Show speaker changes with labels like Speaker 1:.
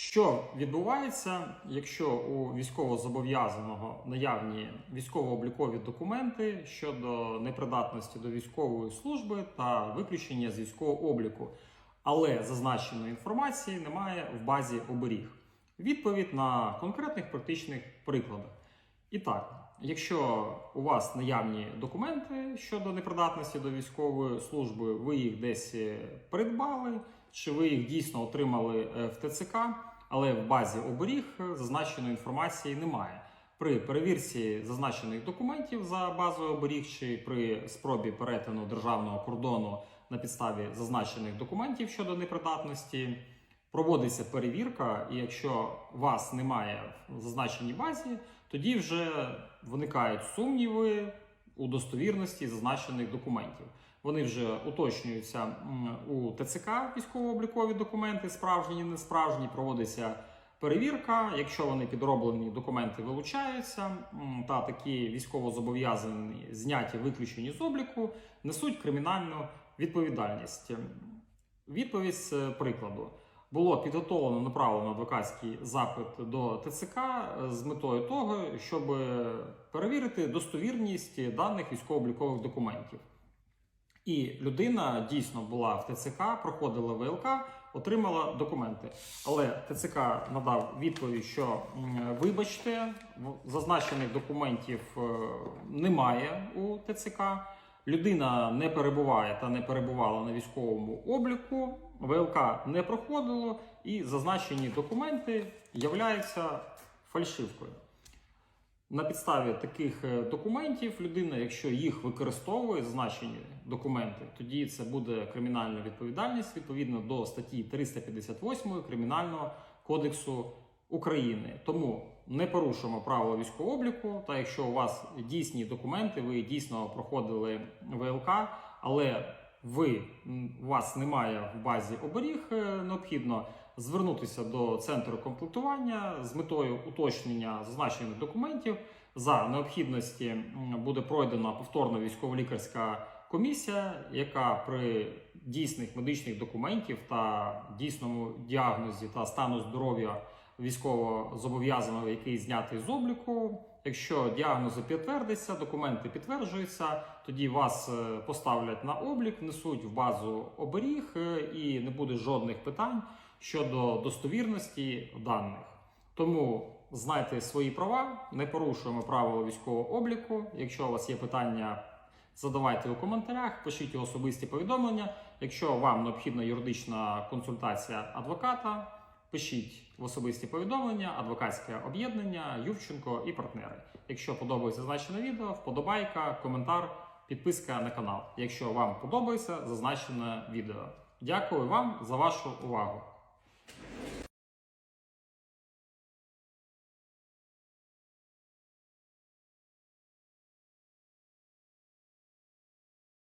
Speaker 1: Що відбувається, якщо у військовозобов'язаного наявні військово-облікові документи щодо непридатності до військової служби та виключення з військового обліку, але зазначеної інформації немає в базі оберіг? Відповідь на конкретних практичних прикладах. І так, якщо у вас наявні документи щодо непридатності до військової служби, ви їх десь е, придбали, чи ви їх дійсно отримали е, в ТЦК, але в базі оберіг е, зазначеної інформації немає. При перевірці зазначених документів за базою оберіг чи при спробі перетину державного кордону на підставі зазначених документів щодо непридатності. Проводиться перевірка, і якщо вас немає в зазначеній базі, тоді вже виникають сумніви у достовірності зазначених документів. Вони вже уточнюються у ТЦК військово-облікові документи, справжні, не справжні, проводиться перевірка. Якщо вони підроблені, документи вилучаються, та такі військово-зобов'язані зняті, виключені з обліку, несуть кримінальну відповідальність. Відповідь з прикладу. Було підготовлено направлено адвокатський запит до ТЦК з метою того, щоб перевірити достовірність даних військово-облікових документів. І людина дійсно була в ТЦК, проходила ВЛК, отримала документи. Але ТЦК надав відповідь, що вибачте, зазначених документів е, немає у ТЦК. Людина не перебуває та не перебувала на військовому обліку, ВЛК не проходило, і зазначені документи являються фальшивкою. На підставі таких е, документів людина, якщо їх використовує, зазначені документи, тоді це буде кримінальна відповідальність відповідно до статті 358 Кримінального кодексу України. Тому не порушуємо правила військового обліку. Та якщо у вас дійсні документи, ви дійсно проходили ВЛК, але ви у вас немає в базі оберіг, е, необхідно звернутися до центру комплектування з метою уточнення зазначених документів. За необхідності буде пройдена повторна військово-лікарська комісія, яка при дійсних медичних документів та дійсному діагнозі та стану здоров'я військово зобов'язаного, який знятий з обліку. Якщо діагнози підтвердяться, документи підтверджуються, тоді вас е, поставлять на облік, внесуть в базу оберіг е, і не буде жодних питань щодо достовірності даних. Тому знайте свої права, не порушуємо правила військового обліку. Якщо у вас є питання, задавайте у коментарях, пишіть особисті повідомлення. Якщо вам необхідна юридична консультація адвоката, пишіть в особисті повідомлення, адвокатське об'єднання, Ювченко і партнери. Якщо подобається зазначене відео, вподобайка, коментар, підписка на канал. Якщо вам подобається зазначене відео. Дякую вам за вашу увагу.